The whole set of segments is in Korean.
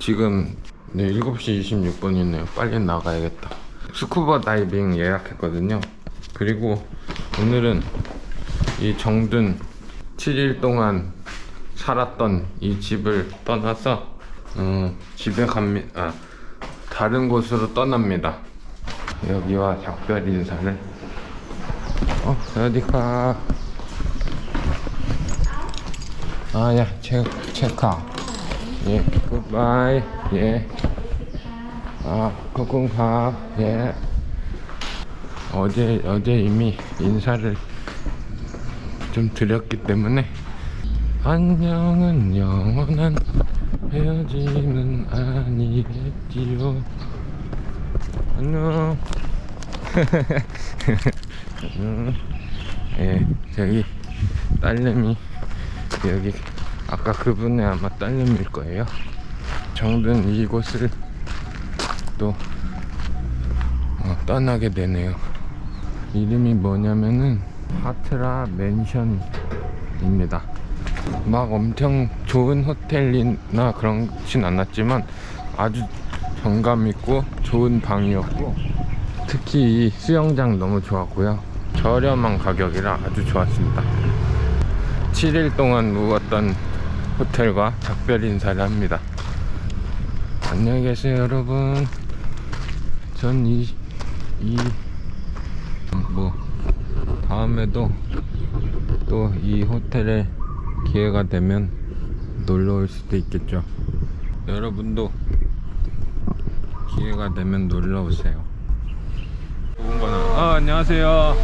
지금 네 7시 26분이네요. 빨리 나가야겠다. 스쿠버 다이빙 예약했거든요. 그리고 오늘은 이 정든 7일 동안 살았던 이 집을 떠나서 어, 집에 갑니다 아, 다른 곳으로 떠납니다. 여기와 작별 인사를. 어 어디가? 아, 야, 체, 체카. 예, 굿바이. 예. 아, 코kun카. 예. 어제, 어제 이미 인사를 좀 드렸기 때문에. 안녕은 영원한 헤어짐은 아니겠지요. 안녕. 안녕. 예, 저기 딸내미 여기 아까 그분의 아마 딸내미일 거예요. 정든 이곳을 또 어, 떠나게 되네요. 이름이 뭐냐면은 하트라 맨션입니다. 막 엄청 좋은 호텔이나 그런진 않았지만 아주 정감 있고 좋은 방이었고 특히 이 수영장 너무 좋았고요. 저렴한 가격이라 아주 좋았습니다. 7일 동안 묵었던 호텔과 작별 인사를 합니다. 안녕히 계세요, 여러분. 전 이, 이, 뭐, 다음에도 또 이 호텔에 기회가 되면 놀러 올 수도 있겠죠. 여러분도 기회가 되면 놀러 오세요. 아, 안녕하세요.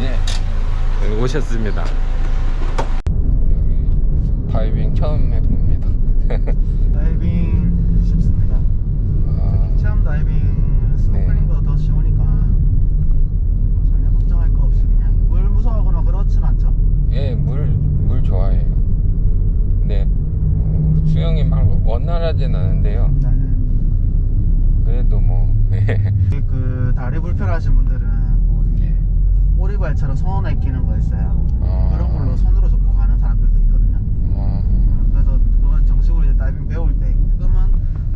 예. 오셨습니다. 처음 해봅니다. 다이빙 쉽습니다. 아, 체험 다이빙 스노클링보다 더 쉬우니까 전혀 걱정할 거 없이 그냥 물 무서워하거나 그렇진 않죠? 예, 물, 물 좋아해요. 근데 어, 수영이 막 원활하진 않은데요. 네. 그래도 뭐, 예. 그 다리 불편하신 분들은 오리발처럼 손에 끼는 거 있어요. 아. 그런 걸로 손으로 접고 가는 사람들도 있거든요. 어, 그래서 그건 정식으로 이제 다이빙 배울 때 지금은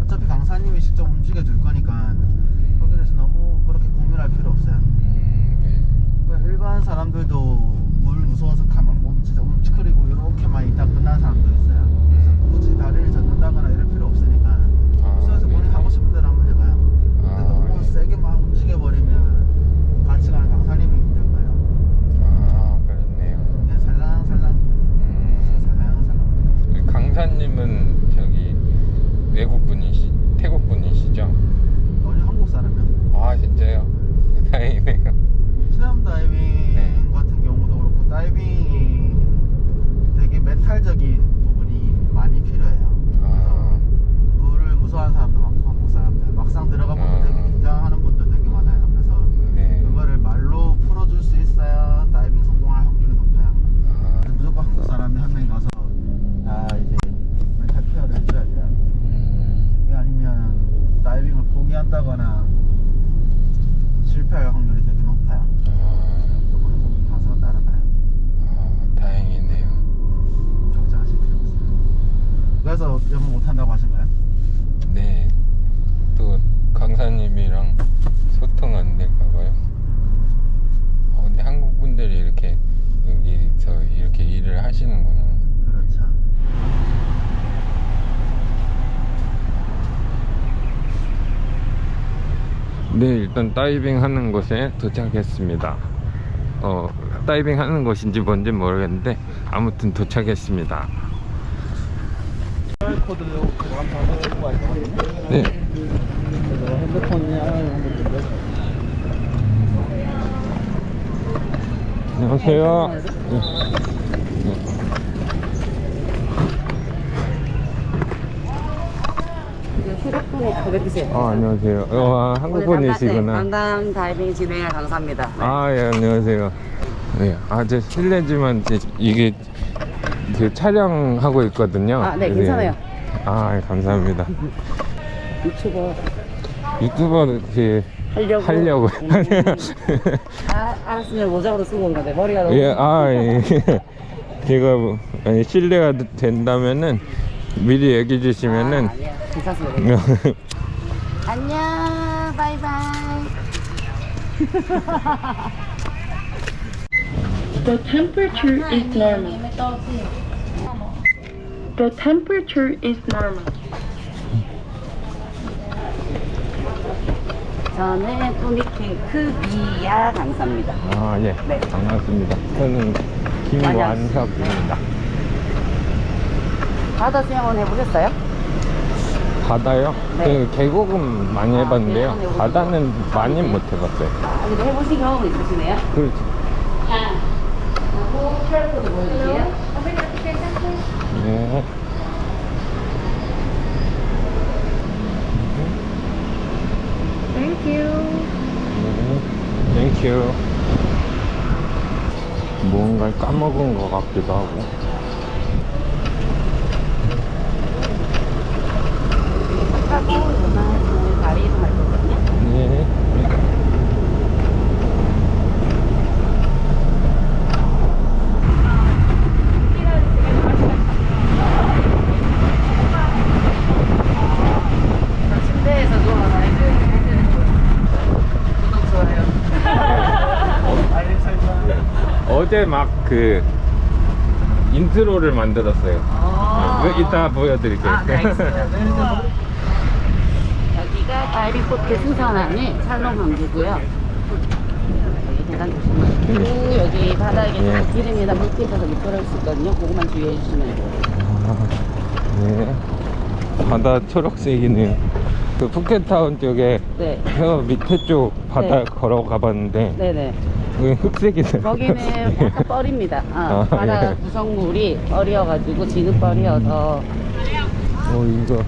어차피 강사님이 직접 움직여 줄 거니까 거기에 대해서 너무 그렇게 고민할 필요 없어요. 음, 예. 그러니까 일반 사람들도 물 무서워서 가만 몸 진짜 움츠크리고 이렇게만 있다 끝난 사람도 있어요. 그래서 굳이 다리를 젓는다거나 이럴 필요 없으니까 무서워서 본인 네. 하고 싶은 대로 한번 해봐요. 근데 아, 너무 네. 세게 막 움직여버리면 같이 가는 강사님이 힘들 거예요. 아, 그렇네요. 그냥 살랑살랑 음, 살랑살랑 그 강사님은 저기 외국 분이시, 태국 분이시죠? 전혀 한국 사람이야. 아, 진짜요? 다행이네요. 체험 다이빙 네. 같은 경우도 그렇고 다이빙이 되게 멘탈적인 부분이 많이 필요해요. 아, 물을 무서워하는 사람도 많고 한국 사람들 막상 들어가 보면 아. 되게 긴장하는 분들 되게 많아요. 그래서 네. 그거를 말로 풀어줄 수 있어야 다이빙 성공할 확률이 높아요. 아, 그래서 무조건 한국 사람이 한 명이 가서 다 이제 멘탈 케어를 해줘야 돼요. 음, 그게 아니면 다이빙을 포기한다거나 실패할 확률이 되게 높아요. 아, 무조건 한국 가서 따라가요. 아, 다행이네요. 걱정하실 필요 없어요. 그래서 영어 못한다고 하신 거예요? 네. 또 강사님이랑 소통 안 될까봐요. 어, 근데 한국 분들이 이렇게 여기서 이렇게 일을 하시는구나. 그렇죠. 네, 일단 다이빙 하는 곳에 도착했습니다. 어, 다이빙 하는 곳인지 뭔지 모르겠는데 아무튼 도착했습니다. 네. 안녕하세요. 네. 휴대폰 덕분에 뵙으세요 아, 안녕하세요. 어, 아, 한국 분이시구나. 관광 다이빙 진행할 강사입니다. 아, 예, 안녕하세요. 네, 아, 저 실례지만 제- 이게 그 촬영하고 있거든요. 아, 네, 괜찮아요. 아, 예, 감사합니다. 유튜버 유튜버 그 하려고. 하려고. 아, 알았으면 모자로 쓰고 온 건데 머리가 너무. 예, 아, 예. 제가 뭐, 아니, 실례가 된다면은 미리 얘기해 주시면은 아, 아니야. 괜찮습니다. 안녕. 바이바이. The temperature is normal. The temperature is normal. 저는 토니핑크 미야 강사입니다. 아, 예. 네. 반갑습니다. 저는 김완석입니다. 바다 수영은 해보셨어요? 바다요? 네. 그 계곡은 많이 아, 해봤는데요. 계곡은? 바다는 많이 아, 못 해봤어요. 아, 근데 해보신 경험은 있으시네요? 그, 하고 혈코도 보여주세요. 네. You. 네. 땡큐. 무언가를 까먹은 것 같기도 하고. 하고 이만 다리 이동할 거거든요. 네. 저 침대에서 누워서 해주는 구독 좋아요. 알림 설정. 어제 막 그 인트로를 만들었어요. 아. 네, 이따 보여드릴게요. 아, 네, 알겠습니다. 승선하는 찰롱 광주고요. 여기 계단 조심하시고 여기 바닥에 예. 다 기름이나 물기 있어서 미끄러울 수 있거든요. 그것만 주의해 주시면 돼요. 아, 네. 바다 초록색이네요. 그 푸켓타운 쪽에 네. 저 밑에 쪽 바다 네. 걸어가 봤는데 네네. 그 흑색이네요. 거기는 약간 뻘입니다. 아, 아, 바다 예. 구성물이 뻘이어가지고 지는 뻘이어서. 어, 이거.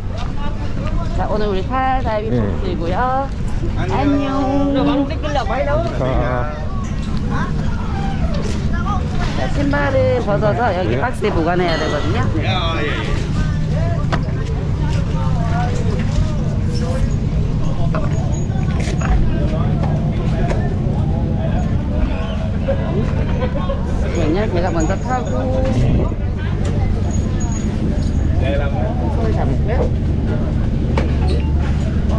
자, 오늘 우리 팔 다이빙 네. 포트이고요. 안녕. 자, 자, 신발을 벗어서 여기 예. 박스에 보관해야 되거든요. 네. 잠시만요. 제가 먼저 타고 손을 잡고요.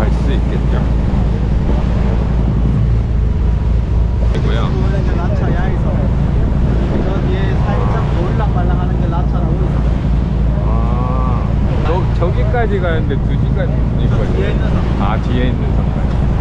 갈 수 있겠죠? 이고요? 저기에 살짝 올랑말랑하는 게 라차라고 아 저, 저기까지 가는데 2시간 걸려요? 아 뒤에 있는 선까지.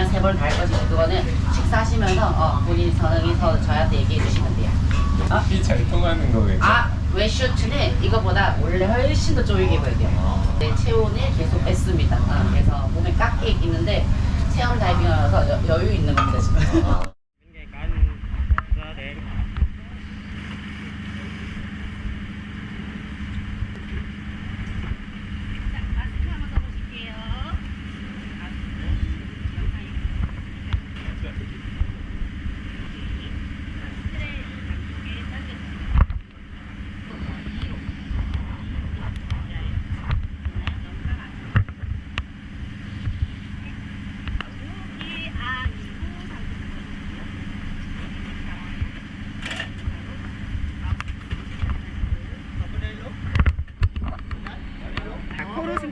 아니면 세번다할 건지 그거는 식사하시면서 어, 본인 선응해서 저한테 얘기해 주시면 돼요. 어? 이잘 통하는 거 왜죠? 아, 웨슈츠는 이거보다 원래 훨씬 더 조이게 보여야 돼요. 네, 체온을 계속 뺐습니다. 어, 그래서 몸에 깎이 있는데 체온 다이빙이라서 여- 여유 있는 겁니다 지금.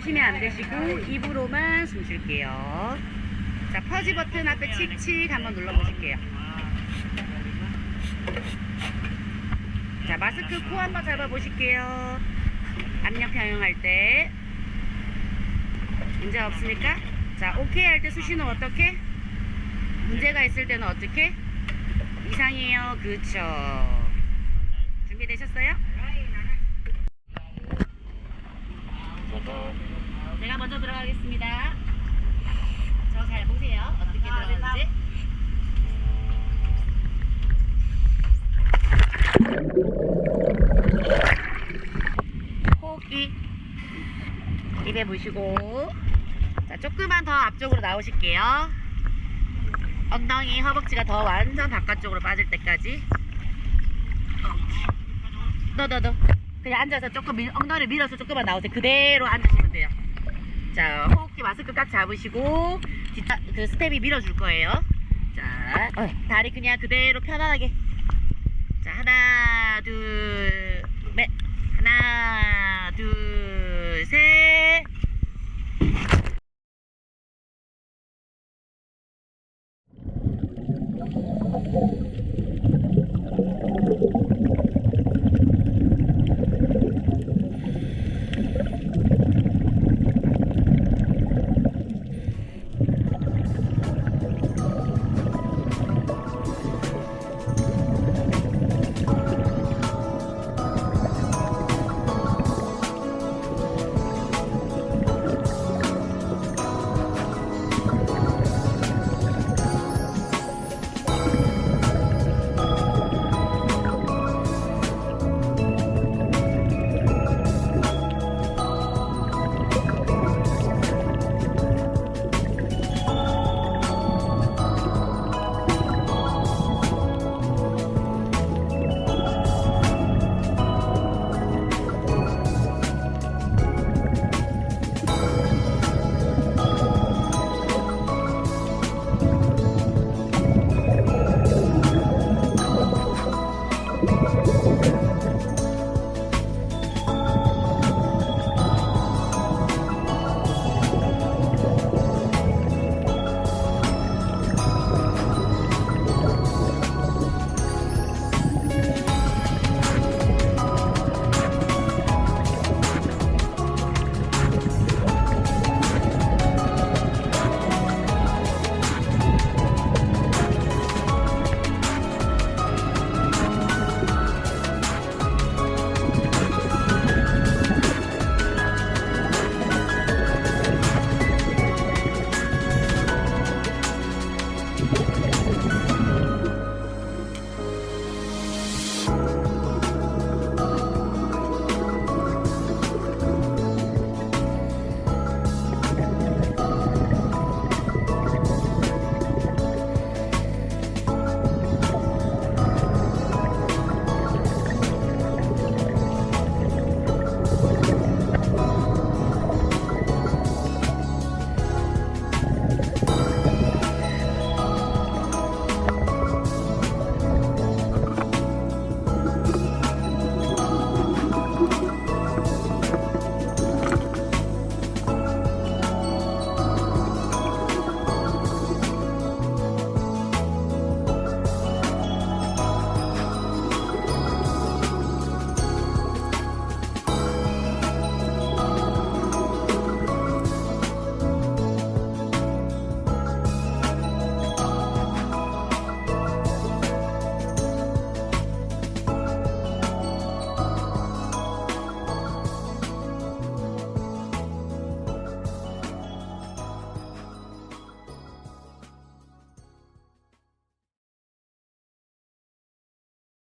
숨 쉬면 안 되시고 입으로만 숨 쉴게요. 자, 퍼지 버튼 앞에 칙칙 한번 눌러보실게요. 자, 마스크 코 한번 잡아보실게요. 압력 평형할 때. 문제 없습니까? 자, 오케이 할 때 수신호 어떻게? 문제가 있을 때는 어떻게? 이상이에요. 그쵸. 준비되셨어요? 제가 먼저 들어가겠습니다. 저 잘 보세요. 어떻게 들어가는지. 호흡기 입에 무시고 자 조금만 더 앞쪽으로 나오실게요. 엉덩이 허벅지가 더 완전 바깥쪽으로 빠질 때까지. 너너 너. 그냥 앉아서 조금 밀, 엉덩이를 밀어서 조금만 나오세요. 그대로 앉으시면 돼요. 자, 호흡기 마스크 딱 잡으시고 뒷다, 그 스텝이 밀어줄 거예요. 자, 어, 다리 그냥 그대로 편안하게. 자, 하나, 둘, 넷. 하나, 둘, 셋.